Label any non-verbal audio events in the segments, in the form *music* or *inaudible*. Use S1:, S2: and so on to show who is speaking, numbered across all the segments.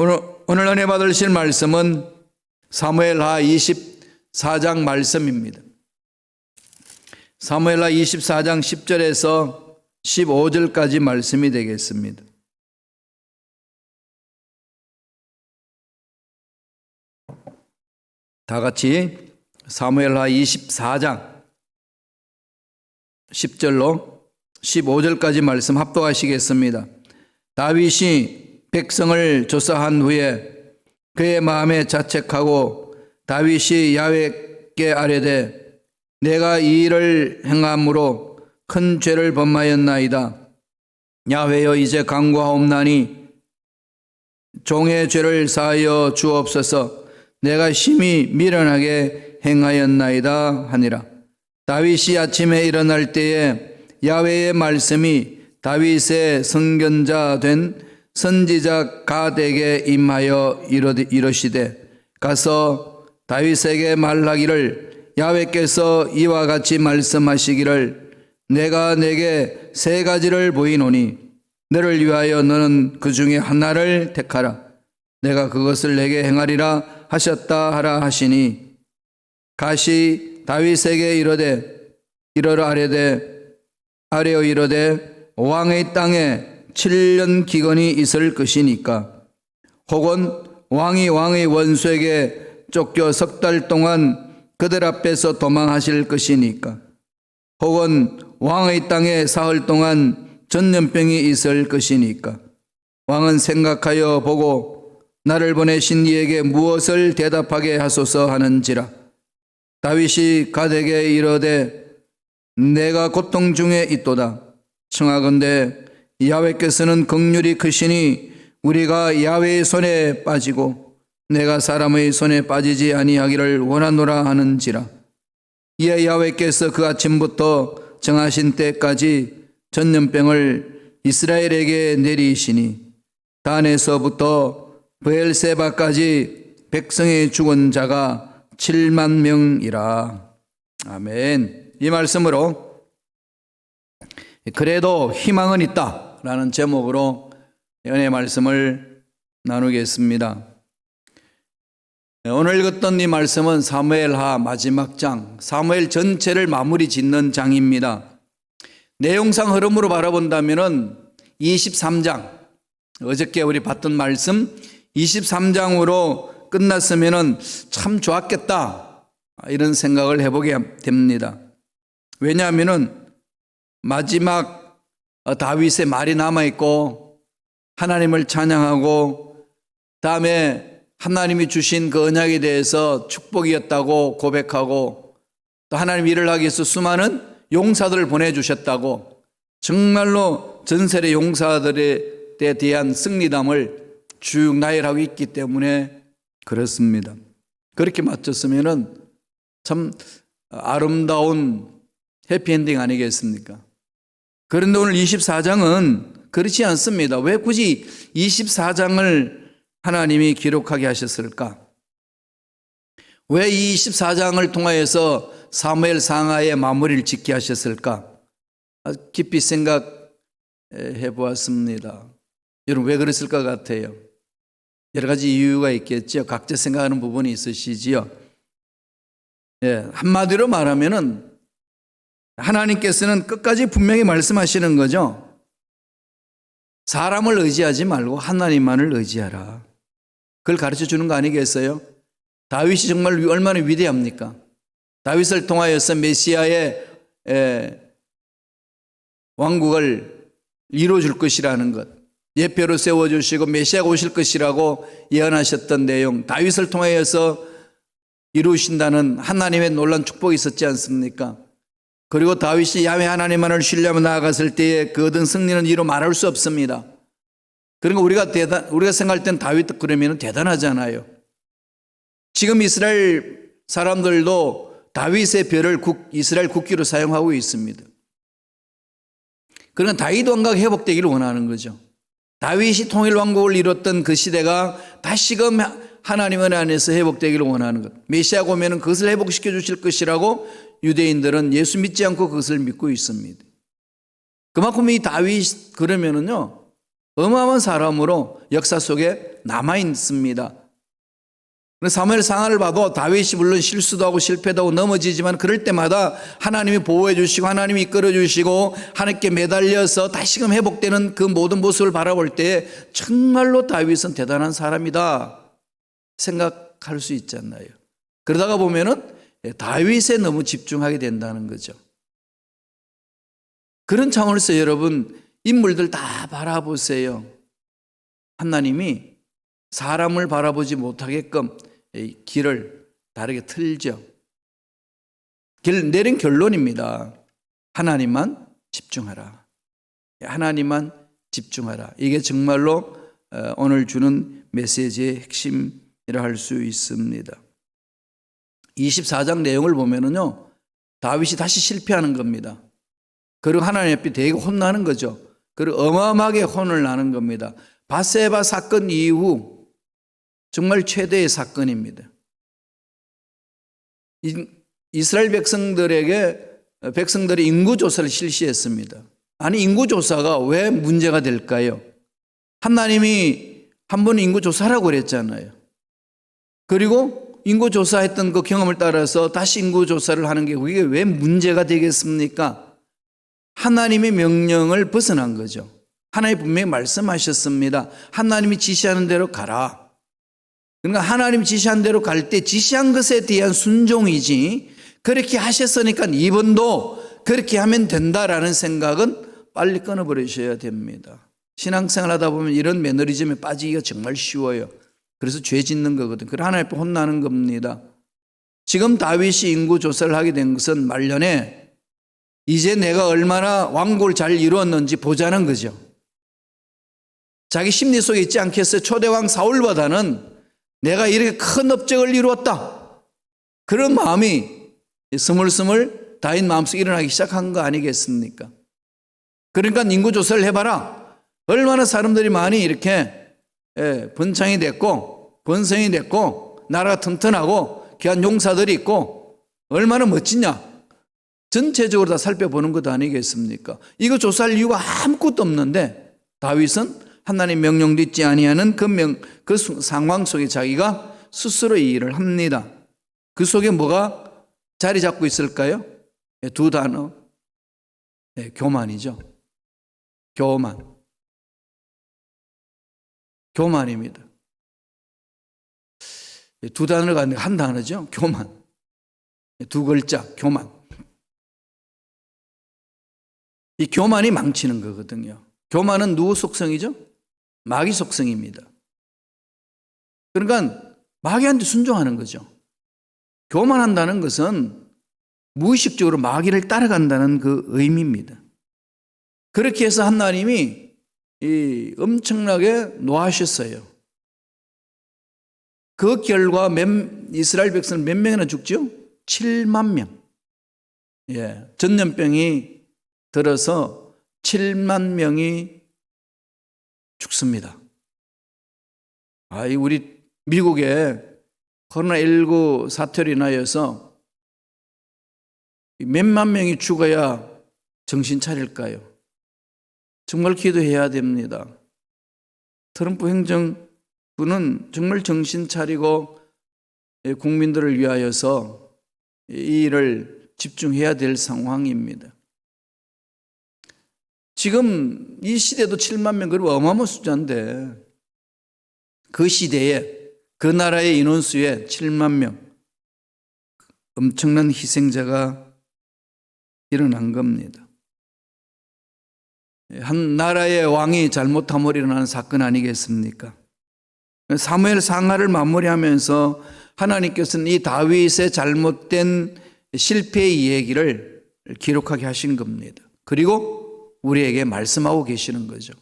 S1: 오늘, 오늘 은혜 받으실 말씀은 사무엘하 24장 말씀입니다. 사무엘하 24장 10절에서 15절까지 말씀이 되겠습니다. 다 같이 사무엘하 24장 10절로 15절까지 말씀 합독하시겠습니다. 다윗이 백성을 조사한 후에 그의 마음에 자책하고 다윗이 야훼께 아뢰되 내가 이 일을 행함으로 큰 죄를 범하였나이다. 야훼여 이제 강구하옵나니 종의 죄를 사하여 주옵소서 내가 심히 미련하게 행하였나이다 하니라. 다윗이 아침에 일어날 때에 야훼의 말씀이 다윗의 선견자 된 선지자 가덱에 임하여 이르시되 가서 다윗에게 말하기를 야훼께서 이와 같이 말씀하시기를 내가 내게 세 가지를 보이노니 너를 위하여 너는 그 중에 하나를 택하라. 내가 그것을 내게 행하리라 하셨다 하라 하시니. 가시 다윗에게 이르되 이러라 아뢰되 아뢰어 이르되 왕의 땅에 7년 기근이 있을 것이니까. 혹은 왕이 왕의 원수에게 쫓겨 석 달 동안 그들 앞에서 도망하실 것이니까. 혹은 왕의 땅에 사흘 동안 전염병이 있을 것이니까. 왕은 생각하여 보고 나를 보내신 이에게 무엇을 대답하게 하소서 하는지라. 다윗이 가덱에 이르되 내가 고통 중에 있도다. 청하건대 야훼께서는 극률이 크시니 우리가 야훼의 손에 빠지고 내가 사람의 손에 빠지지 아니하기를 원하노라 하는지라 이에 야훼께서 그 아침부터 정하신 때까지 전염병을 이스라엘에게 내리시니 단에서부터 브엘세바까지 백성의 죽은 자가 7만 명이라. 아멘. 이 말씀으로 그래도 희망은 있다 라는 제목으로 연의 말씀을 나누겠습니다. 오늘 읽었던 이 말씀은 사무엘하 마지막 장, 사무엘 전체를 마무리 짓는 장입니다. 내용상 흐름으로 바라본다면은 23장, 어저께 우리 봤던 말씀 23장으로 끝났으면은 참 좋았겠다. 이런 생각을 해보게 됩니다. 왜냐하면은 마지막 어, 다윗의 말이 남아 있고 하나님을 찬양하고 다음에 하나님이 주신 그 언약에 대해서 축복이었다고 고백하고 또 하나님 일을 하기 위해서 수많은 용사들을 보내주셨다고 정말로 전설의 용사들에 대한 승리담을 쭉 나열하고 있기 때문에 그렇습니다. 그렇게 맞췄으면은 참 아름다운 해피엔딩 아니겠습니까? 그런데 오늘 24장은 그렇지 않습니다. 왜 굳이 24장을 하나님이 기록하게 하셨을까? 왜 이 24장을 통하여서 사무엘 상하의 마무리를 짓게 하셨을까? 아, 깊이 생각해 보았습니다. 여러분 왜 그랬을 것 같아요? 여러 가지 이유가 있겠죠. 각자 생각하는 부분이 있으시지요. 예, 한마디로 말하면은 하나님께서는 끝까지 분명히 말씀하시는 거죠. 사람을 의지하지 말고 하나님만을 의지하라. 그걸 가르쳐 주는 거 아니겠어요? 다윗이 정말 얼마나 위대합니까? 다윗을 통하여서 메시아의 에, 왕국을 이루어줄 것이라는 것, 예표로 세워주시고 메시아가 오실 것이라고 예언하셨던 내용, 다윗을 통하여서 이루신다는 하나님의 놀란 축복이 있었지 않습니까? 그리고 다윗이 야훼 하나님만을 신뢰하며 나아갔을 때에 그 얻은 승리는 이로 말할 수 없습니다. 그러니까 우리가 대단, 우리가 생각할 땐 다윗 그러면 대단하잖아요. 지금 이스라엘 사람들도 다윗의 별을 국, 이스라엘 국기로 사용하고 있습니다. 그러니까 다윗 왕국 회복되기를 원하는 거죠. 다윗이 통일 왕국을 이뤘던 그 시대가 다시금 하나님 은 안에서 회복되기를 원하는 것. 메시아가 오면 그것을 회복시켜 주실 것이라고 유대인들은 예수 믿지 않고 그것을 믿고 있습니다. 그만큼 이 다윗 그러면은요 어마어마한 사람으로 역사 속에 남아 있습니다. 사무엘 상하를 봐도 다윗이 물론 실수도 하고 실패도 하고 넘어지지만 그럴 때마다 하나님이 보호해 주시고 하나님이 이끌어 주시고 하나님께 매달려서 다시금 회복되는 그 모든 모습을 바라볼 때 정말로 다윗은 대단한 사람이다 생각할 수 있잖아요. 그러다가 보면은 다윗에 너무 집중하게 된다는 거죠. 그런 차원에서 여러분 인물들 다 바라보세요. 하나님이 사람을 바라보지 못하게끔 이 길을 다르게 틀죠. 길 내린 결론입니다. 하나님만 집중하라. 하나님만 집중하라. 이게 정말로 어, 오늘 주는 메시지의 핵심이라 할 수 있습니다. 24장 내용을 보면은요, 다윗이 다시 실패하는 겁니다. 그리고 하나님 앞에 되게 혼나는 거죠. 그리고 어마어마하게 혼을 나는 겁니다. 바세바 사건 이후 정말 최대의 사건입니다. 이- 이스라엘 백성들에게 백성들이 인구 조사를 실시했습니다. 아니 인구 조사가 왜 문제가 될까요? 하나님이 한 번 인구 조사라고 그랬잖아요. 그리고 인구 조사했던 그 경험을 따라서 다시 인구 조사를 하는 게 그게 왜 문제가 되겠습니까? 하나님의 명령을 벗어난 거죠. 하나님 분명히 말씀하셨습니다. 하나님이 지시하는 대로 가라. 그러니까 하나님 지시한 대로 갈 때 지시한 것에 대한 순종이지 그렇게 하셨으니까 이번도 그렇게 하면 된다라는 생각은 빨리 끊어버리셔야 됩니다. 신앙생활 하다 보면 이런 매너리즘에 빠지기가 정말 쉬워요. 그래서 죄 짓는 거거든. 그래 하나님 앞에 혼나는 겁니다. 지금 다윗이 인구 조사를 하게 된 것은 말년에 이제 내가 얼마나 왕국을 잘 이루었는지 보자는 거죠. 자기 심리 속에 있지 않겠어요? 초대왕 사울보다는 내가 이렇게 큰 업적을 이루었다. 그런 마음이 스물스물 다인 마음속에 일어나기 시작한 거 아니겠습니까? 그러니까 인구조사를 해봐라. 얼마나 사람들이 많이 이렇게 예, 번창이 됐고, 번성이 됐고, 나라가 튼튼하고, 귀한 용사들이 있고, 얼마나 멋지냐. 전체적으로 다 살펴보는 것 아니겠습니까? 이거 조사할 이유가 아무것도 없는데, 다윗은 하나님 명령 듣지 아니하는 그 명, 그 수- 상황 속에 자기가 스스로 이 일을 합니다. 그 속에 뭐가 자리 잡고 있을까요? 예, 두 단어. 네, 교만이죠. 교만. 교만입니다. 예, 두 단어가 아니라 한 단어죠. 교만. 예, 두 글자, 교만. 이 교만이 망치는 거거든요. 교만은 누구 속성이죠? 마귀 속성입니다. 그러니까 마귀한테 순종하는 거죠. 교만한다는 것은 무의식적으로 마귀를 따라간다는 그 의미입니다. 그렇게 해서 하나님이 이 엄청나게 노하셨어요. 그 결과 몇, 이스라엘 백성은 몇 명이나 죽죠? 7만 명. 예, 전염병이 들어서 7만 명이 죽습니다. 아, 이 우리 미국에 코로나19 사태로 인하여서 몇만 명이 죽어야 정신 차릴까요? 정말 기도해야 됩니다. 트럼프 행정부는 정말 정신 차리고 국민들을 위하여서 이 일을 집중해야 될 상황입니다. 지금 이 시대도 7만 명, 그리고 어마어마한 숫자인데 그 시대에 그 나라의 인원수에 7만 명 엄청난 희생자가 일어난 겁니다. 한 나라의 왕이 잘못함으로 일어나는 사건 아니겠습니까? 사무엘 상하를 마무리하면서 하나님께서는 이 다윗의 잘못된 실패의 이야기를 기록하게 하신 겁니다. 그리고 우리에게 말씀하고 계시는 거죠.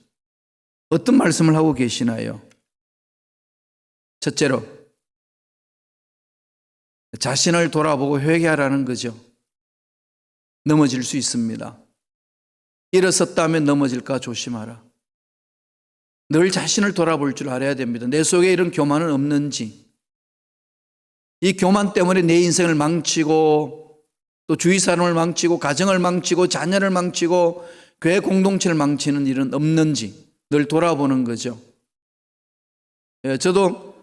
S1: 어떤 말씀을 하고 계시나요? 첫째로 자신을 돌아보고 회개하라는 거죠. 넘어질 수 있습니다. 일어섰다면 넘어질까 조심하라. 늘 자신을 돌아볼 줄 알아야 됩니다. 내 속에 이런 교만은 없는지. 이 교만 때문에 내 인생을 망치고 또 주위 사람을 망치고 가정을 망치고 자녀를 망치고 교회 공동체를 망치는 일은 없는지 늘 돌아보는 거죠. 예, 저도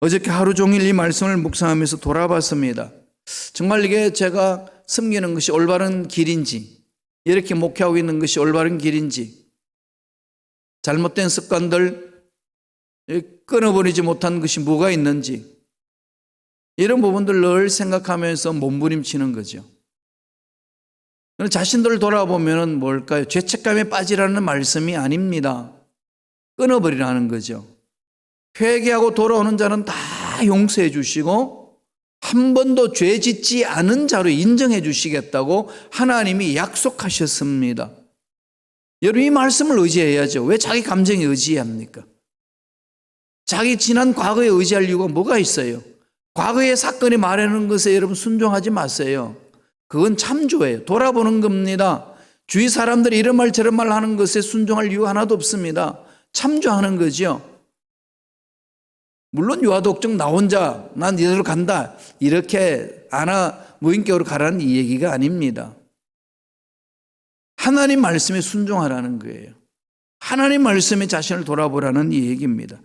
S1: 어저께 하루 종일 이 말씀을 묵상하면서 돌아봤습니다. 정말 이게 제가 섬기는 것이 올바른 길인지, 이렇게 목회하고 있는 것이 올바른 길인지, 잘못된 습관들, 예, 끊어버리지 못한 것이 뭐가 있는지, 이런 부분들 늘 생각하면서 몸부림치는 거죠. 자신들을 돌아보면 뭘까요? 죄책감에 빠지라는 말씀이 아닙니다. 끊어버리라는 거죠. 회개하고 돌아오는 자는 다 용서해 주시고 한 번도 죄 짓지 않은 자로 인정해 주시겠다고 하나님이 약속하셨습니다. 여러분 이 말씀을 의지해야죠. 왜 자기 감정에 의지합니까? 자기 지난 과거에 의지할 이유가 뭐가 있어요? 과거의 사건이 말하는 것에 여러분 순종하지 마세요. 그건 참조예요. 돌아보는 겁니다. 주위 사람들이 이런 말 저런 말 하는 것에 순종할 이유 하나도 없습니다. 참조하는 거죠. 물론 유아독정 나 혼자 난 이대로 간다 이렇게 안아 무인격으로 가라는 이 얘기가 아닙니다. 하나님 말씀에 순종하라는 거예요. 하나님 말씀에 자신을 돌아보라는 이 얘기입니다.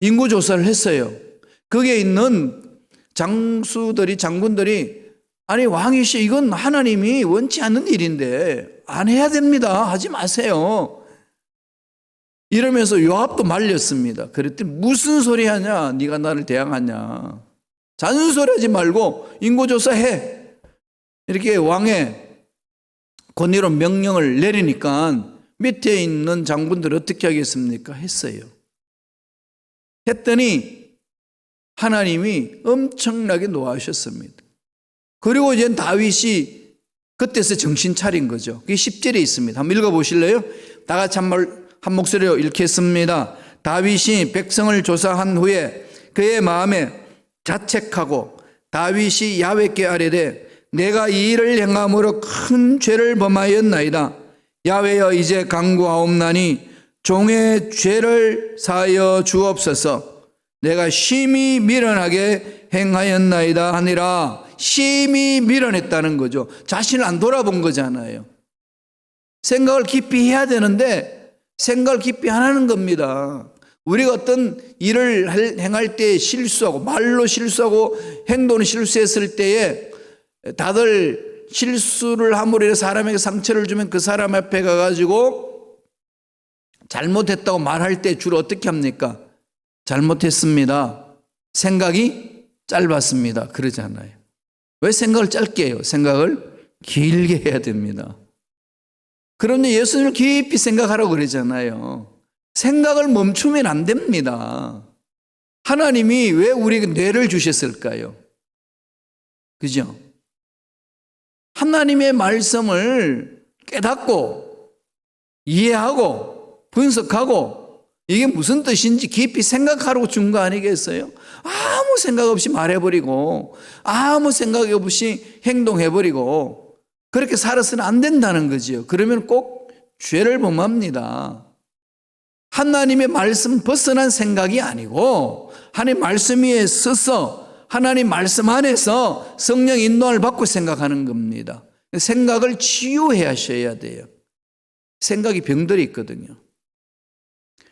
S1: 인구 조사를 했어요. 거기에 있는 장수들이 장군들이 아니 왕이 씨 이건 하나님이 원치 않는 일인데 안 해야 됩니다. 하지 마세요. 이러면서 요압도 말렸습니다. 그랬더니 무슨 소리 하냐? 네가 나를 대항하냐? 잔소리하지 말고 인구조사해. 이렇게 왕의 권위로 명령을 내리니까 밑에 있는 장군들 어떻게 하겠습니까? 했어요. 했더니 하나님이 엄청나게 노하셨습니다. 그리고 이제 다윗이 그때서 정신 차린 거죠. 그게 10절에 있습니다. 한번 읽어보실래요? 다 같이 한번 한 목소리로 읽겠습니다. 다윗이 백성을 조사한 후에 그의 마음에 자책하고 다윗이 야외께 아뢰되 내가 이 일을 행함으로 큰 죄를 범하였나이다. 야외여 이제 강구하옵나니 종의 죄를 사하여 주옵소서. 내가 심히 미련하게 행하였나이다 하니라. 심히 미련했다는 거죠. 자신을 안 돌아본 거잖아요. 생각을 깊이 해야 되는데 생각을 깊이 안 하는 겁니다. 우리가 어떤 일을 행할 때 실수하고 말로 실수하고 행동을 실수했을 때에 다들 실수를 함으로 인해 사람에게 상처를 주면 그 사람 앞에 가가지고 잘못했다고 말할 때 주로 어떻게 합니까? 잘못했습니다. 생각이 짧았습니다. 그러잖아요. 왜 생각을 짧게 해요? 생각을 길게 해야 됩니다. 그런데 예수님을 깊이 생각하라고 그러잖아요. 생각을 멈추면 안 됩니다. 하나님이 왜 우리에게 뇌를 주셨을까요? 그죠? 하나님의 말씀을 깨닫고 이해하고 분석하고 이게 무슨 뜻인지 깊이 생각하라고 준 거 아니겠어요? 아무 생각 없이 말해버리고 아무 생각 없이 행동해버리고 그렇게 살아서는 안 된다는 거지요. 그러면 꼭 죄를 범합니다. 하나님의 말씀 벗어난 생각이 아니고 하나님 말씀 위에 서서 하나님 말씀 안에서 성령 인도를 받고 생각하는 겁니다. 생각을 치유해 하셔야 돼요. 생각이 병들이 있거든요.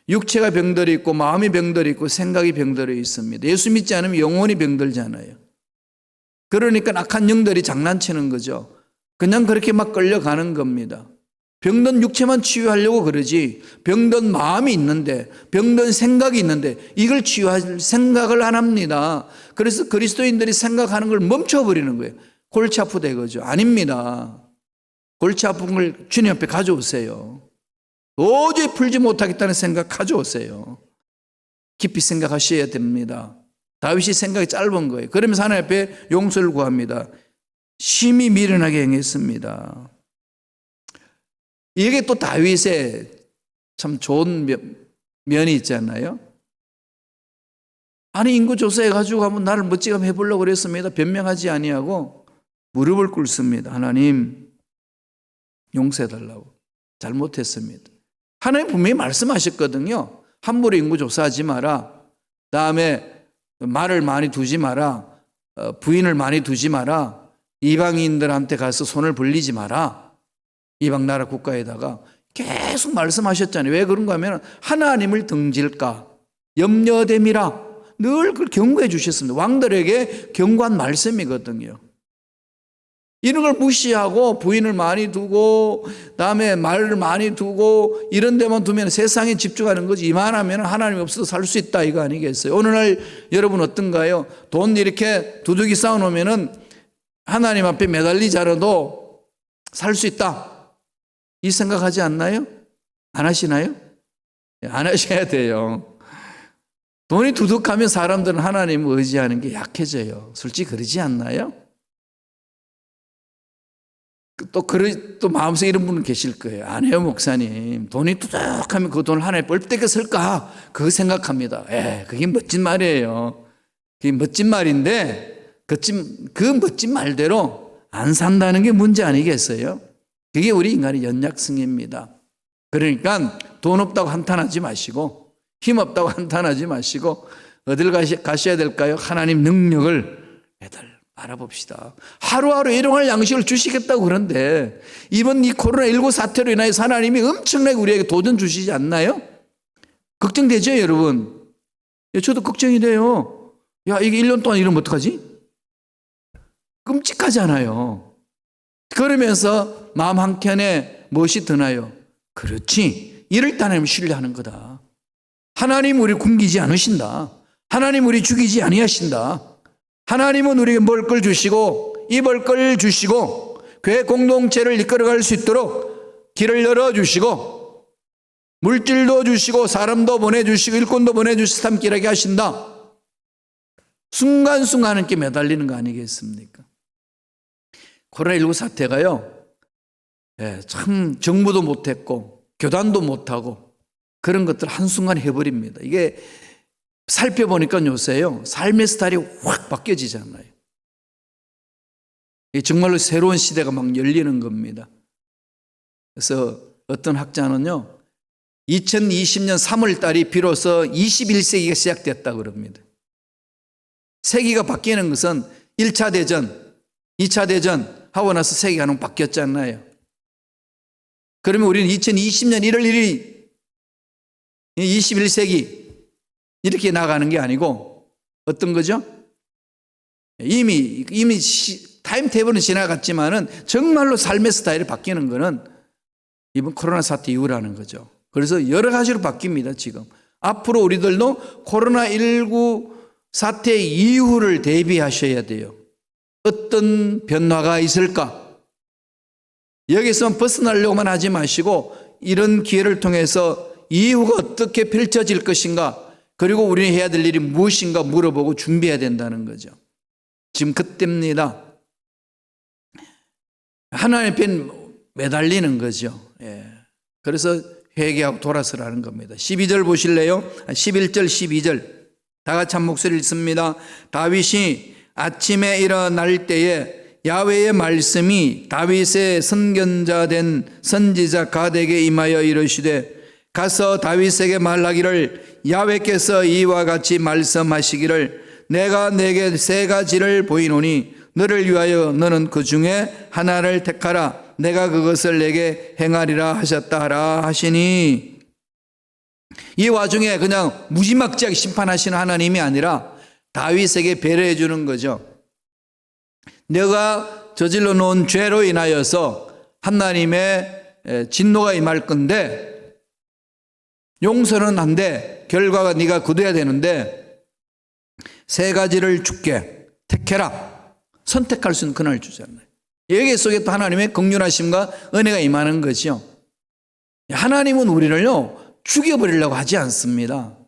S1: 육체가 병들이 있고 마음이 병들이 있고 생각이 병들이 있습니다. 예수 믿지 않으면 영혼이 병들잖아요. 그러니까 악한 영들이 장난치는 거죠. 그냥 그렇게 막 끌려가는 겁니다. 병든 육체만 치유하려고 그러지 병든 마음이 있는데 병든 생각이 있는데 이걸 치유할 생각을 안 합니다. 그래서 그리스도인들이 생각하는 걸 멈춰버리는 거예요. 골치 아프다 이거죠. 아닙니다. 골치 아픈 걸 주님 앞에 가져오세요. 도저히 풀지 못하겠다는 생각 가져오세요. 깊이 생각하셔야 됩니다. 다윗이 생각이 짧은 거예요. 그러면서 하나님 앞에 용서를 구합니다. 심히 미련하게 행했습니다. 이게 또 다윗의 참 좋은 면, 이 있잖아요. 아니 인구 조사해 가지고 한번 나를 멋지게 해보려고 그랬습니다. 변명하지 아니하고 무릎을 꿇습니다. 하나님 용서해 달라고 잘못했습니다. 하나님 분명히 말씀하셨거든요. 함부로 인구 조사하지 마라. 다음에 말을 많이 두지 마라. 어, 부인을 많이 두지 마라. 이방인들한테 가서 손을 벌리지 마라. 이방 나라 국가에다가 계속 말씀하셨잖아요. 왜 그런가 하면 하나님을 등질까 염려됨이라 늘 그걸 경고해 주셨습니다. 왕들에게 경고한 말씀이거든요. 이런 걸 무시하고 부인을 많이 두고 다음에 말을 많이 두고 이런 데만 두면 세상에 집중하는 거지 이만하면 하나님 없어도 살 수 있다 이거 아니겠어요? 오늘날 여러분 어떤가요? 돈 이렇게 두둑이 쌓아놓으면은 하나님 앞에 매달리지 않아도 살 수 있다 이 생각하지 않나요? 안 하시나요? 예, 안 하셔야 돼요. 돈이 두둑하면 사람들은 하나님을 의지하는 게 약해져요. 솔직히 그러지 않나요? 또 그러 또 마음속에 이런 분은 계실 거예요. 안 해요, 목사님. 돈이 두둑하면 그 돈을 하나에 뻘떼게 쓸까? 그거 생각합니다. 에, 그게 멋진 말이에요. 그게 멋진 말인데, 그, 찐- 그 멋진 말대로 안 산다는 게 문제 아니겠어요? 그게 우리 인간의 연약성입니다. 그러니까 돈 없다고 한탄하지 마시고, 힘 없다고 *laughs* 한탄하지 마시고, 어딜 가시, 가셔야 될까요? 하나님 능력을 매달 알아봅시다. 하루하루 일용할 양식을 주시겠다고 그런데 이번 이 코로나19 사태로 인하여서 하나님이 엄청나게 우리에게 도전 주시지 않나요? 걱정되죠, 여러분? 예, 저도 걱정이 돼요. 야, 이게 1년 동안 이러면 어떡하지? 끔찍하잖아요. 그러면서 마음 한켠에 무엇이 드나요? 그렇지. 이럴 때 하나님 신뢰하는 거다. 하나님 우리 굶기지 않으신다. 하나님 우리 죽이지 아니하신다. 하나님은 우리에게 먹을 걸 주시고 입을 걸 주시고 교회 공동체를 이끌어갈 수 있도록 길을 열어 주시고 물질도 주시고 사람도 보내주시고 일꾼도 보내주시고 삶길하게 하신다. 순간순간 함께 매달리는 거 아니겠습니까? 코로나19 사태가요. 예, 참 정부도 못했고 교단도 못하고 그런 것들 한순간 해버립니다. 이게 살펴보니까 요새요, 삶의 스타일이 확 바뀌어지잖아요. 정말로 새로운 시대가 막 열리는 겁니다. 그래서 어떤 학자는요, 2020년 3월 달이 비로소 21세기가 시작됐다 그럽니다. 세기가 바뀌는 것은 1차 대전, 2차 대전 하고 나서 세계가 너무 바뀌었잖아요. 그러면 우리는 2020년 1월 1일 21세기 이렇게 나가는 게 아니고 어떤 거죠? 이미 이미 시, 타임 테이블은 지나갔지만은 정말로 삶의 스타일이 바뀌는 거는 이번 코로나 사태 이후라는 거죠. 그래서 여러 가지로 바뀝니다, 지금. 앞으로 우리들도 코로나19 사태 이후를 대비하셔야 돼요. 어떤 변화가 있을까? 여기서 벗어나려고만 하지 마시고 이런 기회를 통해서 이후가 어떻게 펼쳐질 것인가 그리고 우리는 해야 될 일이 무엇인가 물어보고 준비해야 된다는 거죠. 지금 그때입니다. 하나님 앞에 매달리는 거죠. 예. 그래서 회개하고 돌아서라는 겁니다. 12절 보실래요? 11절, 12절. 다 같이 한 목소리 읽습니다. 다윗이 아침에 일어날 때에 야외의 말씀이 다윗의 선견자 된 선지자 가덱에 임하여 이르시되 가서 다윗에게 말하기를 야외께서 이와 같이 말씀하시기를 내가 내게 세 가지를 보이노니 너를 위하여 너는 그 중에 하나를 택하라. 내가 그것을 내게 행하리라 하셨다 하라 하시니. 이 와중에 그냥 무지막지하게 심판하시는 하나님이 아니라 다윗에게 배려해 주는 거죠. 내가 저질러 놓은 죄로 인하여서 하나님의 진노가 임할 건데 용서는 한데 결과가 네가 굳어야 되는데 세 가지를 줄게 택해라 선택할 수 있는 그날 주잖아요. 여기 속에 또 하나님의 극률하심과 은혜가 임하는 거죠. 하나님은 우리를요 죽여버리려고 하지 않습니다.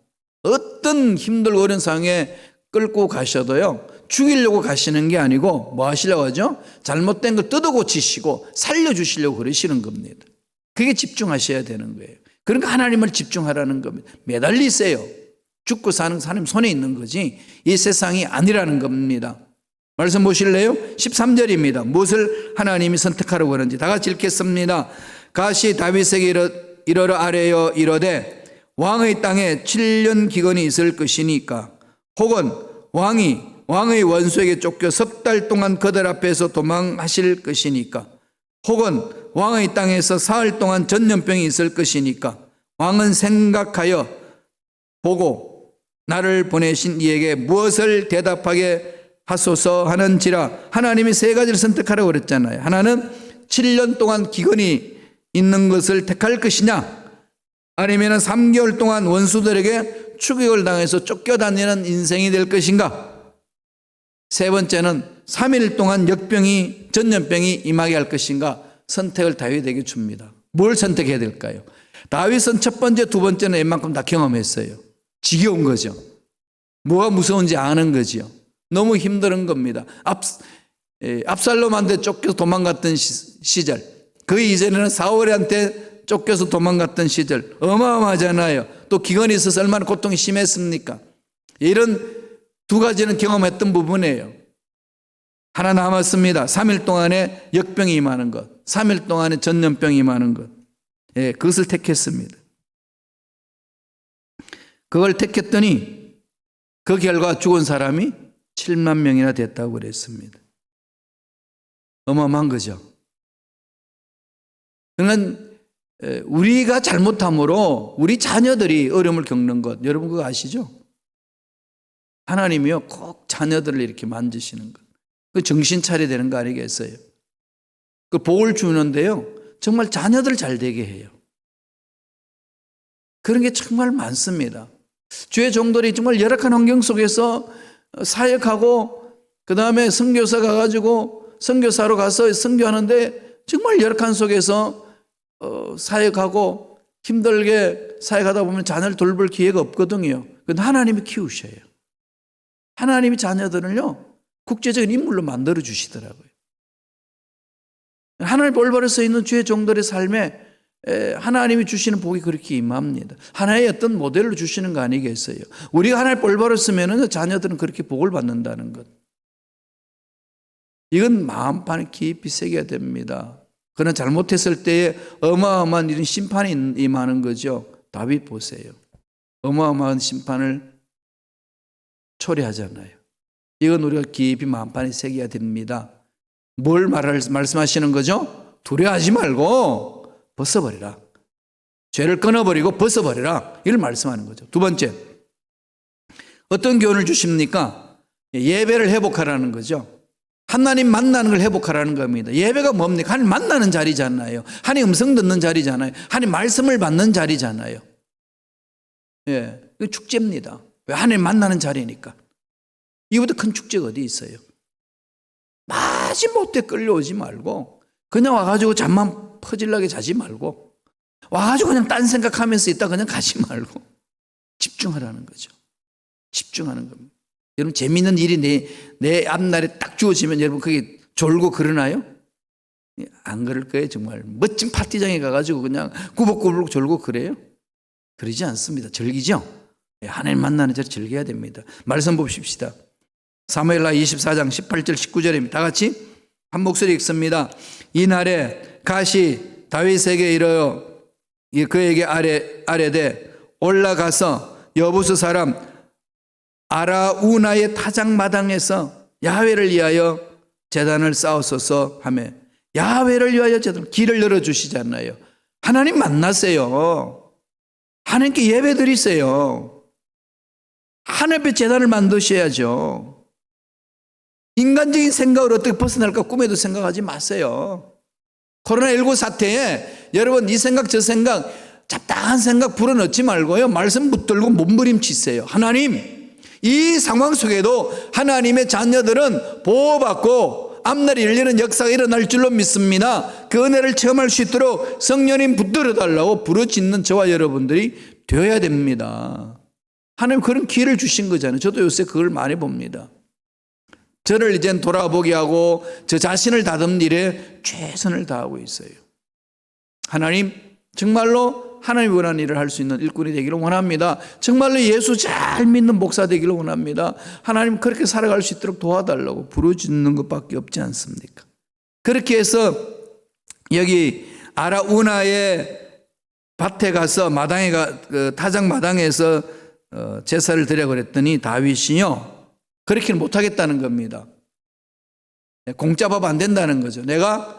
S1: 어떤 힘들고 어려운 상황에 끌고 가셔도요 죽이려고 가시는 게 아니고 뭐 하시려고 하죠? 잘못된 걸 뜯어 고치시고 살려주시려고 그러시는 겁니다. 그게 집중하셔야 되는 거예요. 그러니까 하나님을 집중하라는 겁니다. 매달리세요. 죽고 사는 하나님 손에 있는 거지 이 세상이 아니라는 겁니다. 말씀 보실래요? 13절입니다. 무엇을 하나님이 선택하라고 하는지 다 같이 읽겠습니다. 가시 다윗에게 이르, 이르러 아래여 이르되 왕의 땅에 7년 기근이 있을 것이니까 혹은 왕이 왕의 원수에게 쫓겨 석 달 동안 그들 앞에서 도망하실 것이니까 혹은 왕의 땅에서 사흘 동안 전염병이 있을 것이니까 왕은 생각하여 보고 나를 보내신 이에게 무엇을 대답하게 하소서 하는지라 하나님이 세 가지를 선택하라고 그랬잖아요. 하나는 7년 동안 기근이 있는 것을 택할 것이냐 아니면 3개월 동안 원수들에게 추격을 당해서 쫓겨다니는 인생이 될 것인가 세 번째는 3일 동안 역병이 전염병이 임하게 할 것인가 선택을 다윗에게 줍니다. 뭘 선택해야 될까요? 다윗은 첫 번째, 두 번째는 웬만큼 다 경험했어요. 지겨운 거죠. 뭐가 무서운지 아는 거지요. 너무 힘든 겁니다. 앞, 에, 압살롬한테 쫓겨서 도망갔던 시, 시절, 그 이전에는 사울한테 쫓겨서 도망갔던 시절, 어마어마하잖아요. 또 기근이 있어서 얼마나 고통이 심했습니까? 이런 두 가지는 경험했던 부분이에요. 하나 남았습니다. 3일 동안에 역병이 임하는 것, 3일 동안에 전염병이 임하는 것. 예, 그것을 택했습니다. 그걸 택했더니 그 결과 죽은 사람이 7만 명이나 됐다고 그랬습니다. 어마어마한 거죠. 에, 우리가 잘못함으로 우리 자녀들이 어려움을 겪는 것, 여러분 그거 아시죠? 하나님이요, 꼭 자녀들을 이렇게 만지시는 것. 그 정신 차려야 되는 거 아니겠어요? 그 복을 주는데요, 정말 자녀들 잘 되게 해요. 그런 게 정말 많습니다. 주의 종들이 정말 열악한 환경 속에서 사역하고, 그 다음에 선교사 가가지고, 선교사로 가서 선교하는데, 정말 열악한 속에서 어, 사역하고 힘들게 사역하다 보면 자녀를 돌볼 기회가 없거든요. 근데 하나님이 키우셔요. 하나님이 자녀들을요, 국제적인 인물로 만들어 주시더라고요. 하나님 볼바로 서 있는 주의 종들의 삶에 에, 하나님이 주시는 복이 그렇게 임합니다. 하나의 어떤 모델로 주시는 거 아니겠어요? 우리가 하나님 볼바로 쓰면은 자녀들은 그렇게 복을 받는다는 것. 이건 마음판에 깊이 새겨야 됩니다. 그러나 잘못했을 때에 어마어마한 이런 심판이 임하는 거죠. 다윗 보세요. 어마어마한 심판을 초래하잖아요. 이건 우리가 깊이 마음판에 새겨야 됩니다. 뭘 말할, 말씀하시는 거죠? 두려워하지 말고 벗어버리라. 죄를 끊어버리고 벗어버리라. 이걸 말씀하는 거죠. 두 번째. 어떤 교훈을 주십니까? 예배를 회복하라는 거죠. 하나님 만나는 걸 회복하라는 겁니다. 예배가 뭡니까? 하나님 만나는 자리잖아요. 하나님 음성 듣는 자리잖아요. 하나님 말씀을 받는 자리잖아요. 예, 그 축제입니다. 왜 하나님 만나는 자리니까. 이보다 큰 축제가 어디 있어요? 마지못해 끌려오지 말고 그냥 와가지고 잠만 퍼질라게 자지 말고 와가지고 그냥 딴 생각하면서 있다 그냥 가지 말고 *laughs* 집중하라는 거죠. 집중하는 겁니다. 여러분 재밌는 일이 내, 내 앞날에 딱 주어지면 여러분 그게 졸고 그러나요? 안 그럴 거예요 정말 멋진 파티장에 가가지고 그냥 구벅구벅 졸고 그래요? 그러지 않습니다 즐기죠? 예, 하나님 만나는 자리 즐겨야 됩니다 말씀 봅시다 사무엘라 24장 18절 19절입니다 다 같이 한 목소리 읽습니다 이날에 가시 다윗에게 이르어 그에게 아래, 아래되 올라가서 여부수 사람 아라우나의 타작 마당에서 야훼를 위하여 재단을 쌓았소서 하며 야훼를 위하여 재단 길을 열어 주시잖아요. 하나님 만나세요. 하나님께 예배 드리세요. 앞에 재단을 만드셔야죠. 인간적인 생각을 어떻게 벗어날까 꿈에도 생각하지 마세요. 코로나19 사태에 여러분 이 생각 저 생각 잡다한 생각 불어넣지 말고요. 말씀 붙들고 몸부림치세요. 하나님 이 상황 속에도 하나님의 자녀들은 보호받고 앞날이 열리는 역사가 일어날 줄로 믿습니다. 그 은혜를 체험할 수 있도록 성령님 붙들어 달라고 부르짖는 저와 여러분들이 되어야 됩니다. 하나님 그런 기회를 주신 거잖아요. 저도 요새 그걸 많이 봅니다. 저를 이젠 돌아보게 하고 저 자신을 다듬는 일에 최선을 다하고 있어요. 하나님 정말로 하나님 원하는 일을 할 수 있는 일꾼이 되기를 원합니다. 정말로 예수 잘 믿는 목사 되기를 원합니다. 하나님 그렇게 살아갈 수 있도록 도와달라고 부르짖는 것밖에 없지 않습니까? 그렇게 해서 여기 아라우나의 밭에 가서 마당에 가, 그 타작 마당에서 어, 제사를 드려 그랬더니 다윗이요. 그렇게는 못하겠다는 겁니다. 공짜 밥 안 된다는 거죠. 내가 어,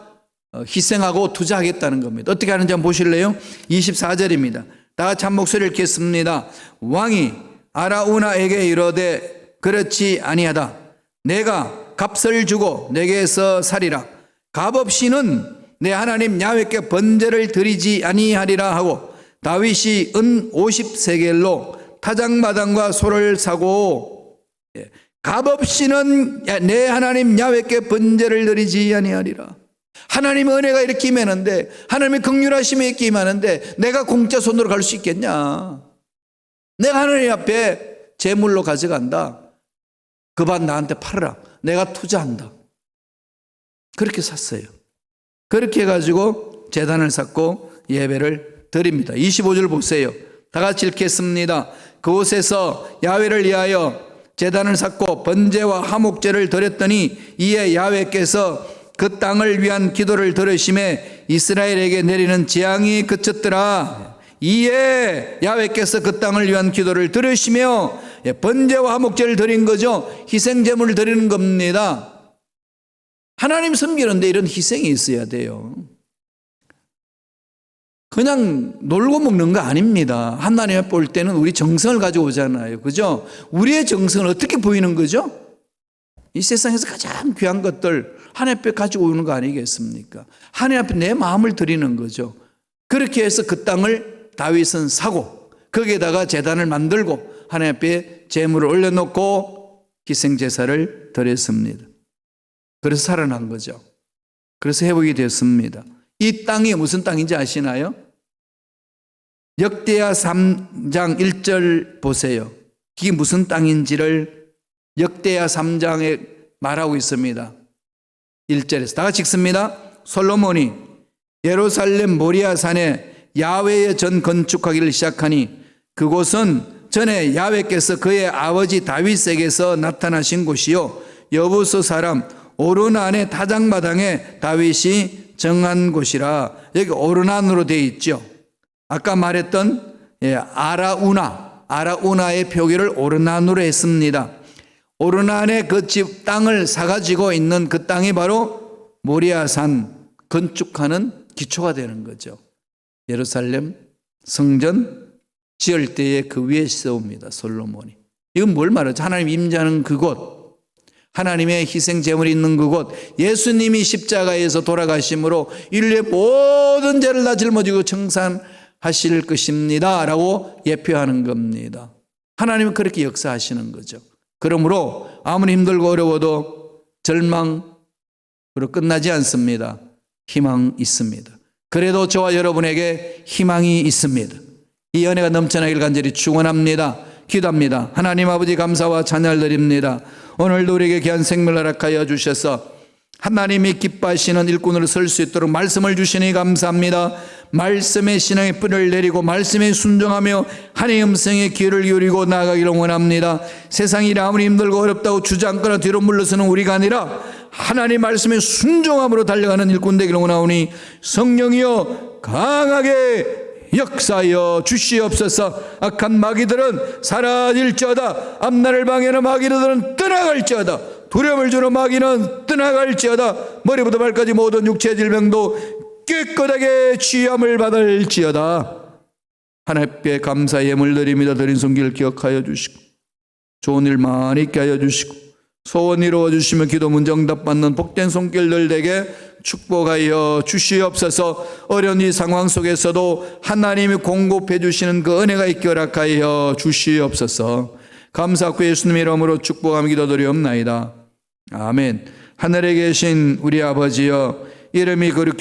S1: 희생하고 투자하겠다는 겁니다. 어떻게 하는지 한번 보실래요? 24절입니다. 다 같이 한 목소리를 읽겠습니다. 왕이 아라우나에게 이르되 그렇지 아니하다. 내가 값을 주고 내게서 살이라. 값 없이는 내 하나님 야훼께 번제를 드리지 아니하리라 하고 다윗이 은 50세겔로 타작마당과 소를 사고 예, 값 없이는 야- 내 하나님 야훼께 번제를 드리지 아니하리라. 하나님의 은혜가 이렇게 임하는데 하나님의 극률하심이 이렇게 임하는데 내가 공짜 손으로 갈 수 있겠냐? 내가 하나님 앞에 제물로 가져간다. 그 밭 나한테 팔아라. 내가 투자한다. 그렇게 샀어요. 그렇게 해가지고 재단을 샀고 예배를 드립니다. 25절 보세요. 다 같이 읽겠습니다. 그곳에서 야훼를 위하여 재단을 샀고 번제와 화목제를 드렸더니 이에 야훼께서 그 땅을 위한 기도를 들으심에 이스라엘에게 내리는 재앙이 그쳤더라. 이에 야훼께서 그 땅을 위한 기도를 들으시며 예, 번제와 화목제를 드린 거죠. 희생 제물을 드리는 겁니다. 하나님 섬기는데 이런 희생이 있어야 돼요. 그냥 놀고 먹는 거 아닙니다. 하나님 볼 때는 우리 정성을 가지고 오잖아요. 그죠? 우리의 정성은 어떻게 보이는 거죠? 이 세상에서 가장 귀한 것들 하나님 앞에 가지고 오는 거 아니겠습니까? 하나님 앞에 내 마음을 드리는 거죠. 그렇게 해서 그 땅을 다윗은 사고 거기에다가 재단을 만들고 하나님 앞에 재물을 올려놓고 희생 제사를 드렸습니다. 그래서 살아난 거죠. 그래서 회복이 됐습니다. 이 땅이 무슨 땅인지 아시나요? 역대하 3장 1절 보세요. 이게 무슨 땅인지를 역대하 3장에 말하고 있습니다. 1절에서 다 같이 읽습니다. 솔로몬이 예루살렘 모리아 산에 야훼의 전 건축하기를 시작하니 그곳은 전에 야훼께서 그의 아버지 다윗에게서 나타나신 곳이요 여부스 사람 오르난의 타작마당에 다윗이 정한 곳이라 여기 오르난으로 되어 있죠. 아까 말했던 예, 아라우나 아라우나의 표기를 오르난으로 했습니다. 오르난의 그 집 땅을 사가지고 있는 그 땅이 바로 모리아산 건축하는 기초가 되는 거죠. 예루살렘 성전 지을 때에 그 위에 세웁니다. 솔로몬이. 이건 뭘 말하죠? 하나님 임자는 그곳, 하나님의 희생 제물이 있는 그곳, 예수님이 십자가에서 돌아가심으로 인류의 모든 죄를 다 짊어지고 청산하실 것입니다. 라고 예표하는 겁니다. 하나님은 그렇게 역사하시는 거죠. 그러므로 아무리 힘들고 어려워도 절망으로 끝나지 않습니다. 희망 있습니다. 그래도 저와 여러분에게 희망이 있습니다. 이 은혜가 넘쳐나길 간절히 축원합니다. 기도합니다. 하나님 아버지 감사와 찬양을 드립니다. 오늘도 우리에게 귀한 생명을 허락하여 주셔서 하나님이 기뻐하시는 일꾼으로 설 수 있도록 말씀을 주시니 감사합니다. 말씀의 신앙의 뿌리를 내리고 말씀에 순종하며 하나님의 음성에 귀를 기울이고 나아가기를 원합니다. 세상이 아무리 힘들고 어렵다고 주저앉거나 뒤로 물러서는 우리가 아니라 하나님 말씀에 순종함으로 달려가는 일꾼 되기를 원하오니 성령이여 강하게 역사하여 주시옵소서. 악한 마귀들은 사라질지어다. 앞날을 방해하는 마귀들은 떠나갈지어다. 두려움을 주는 마귀는 떠나갈지어다. 머리부터 발까지 모든 육체 질병도 깨끗하게 취함을 받을지어다. 하나님께 감사 예물 드립니다 드린 손길을 기억하여 주시고 좋은 일 많이 있게 하여 주시고 소원 이루어 주시며 기도 문정답 받는 복된 손길들 되게 축복하여 주시옵소서. 어려운 이 상황 속에서도 하나님이 공급해 주시는 그 은혜가 있게 허락하여 주시옵소서. 감사하고 예수님 이름으로 축복하며 기도드리옵나이다. 아멘. 하늘에 계신 우리 아버지여 이름이 그렇게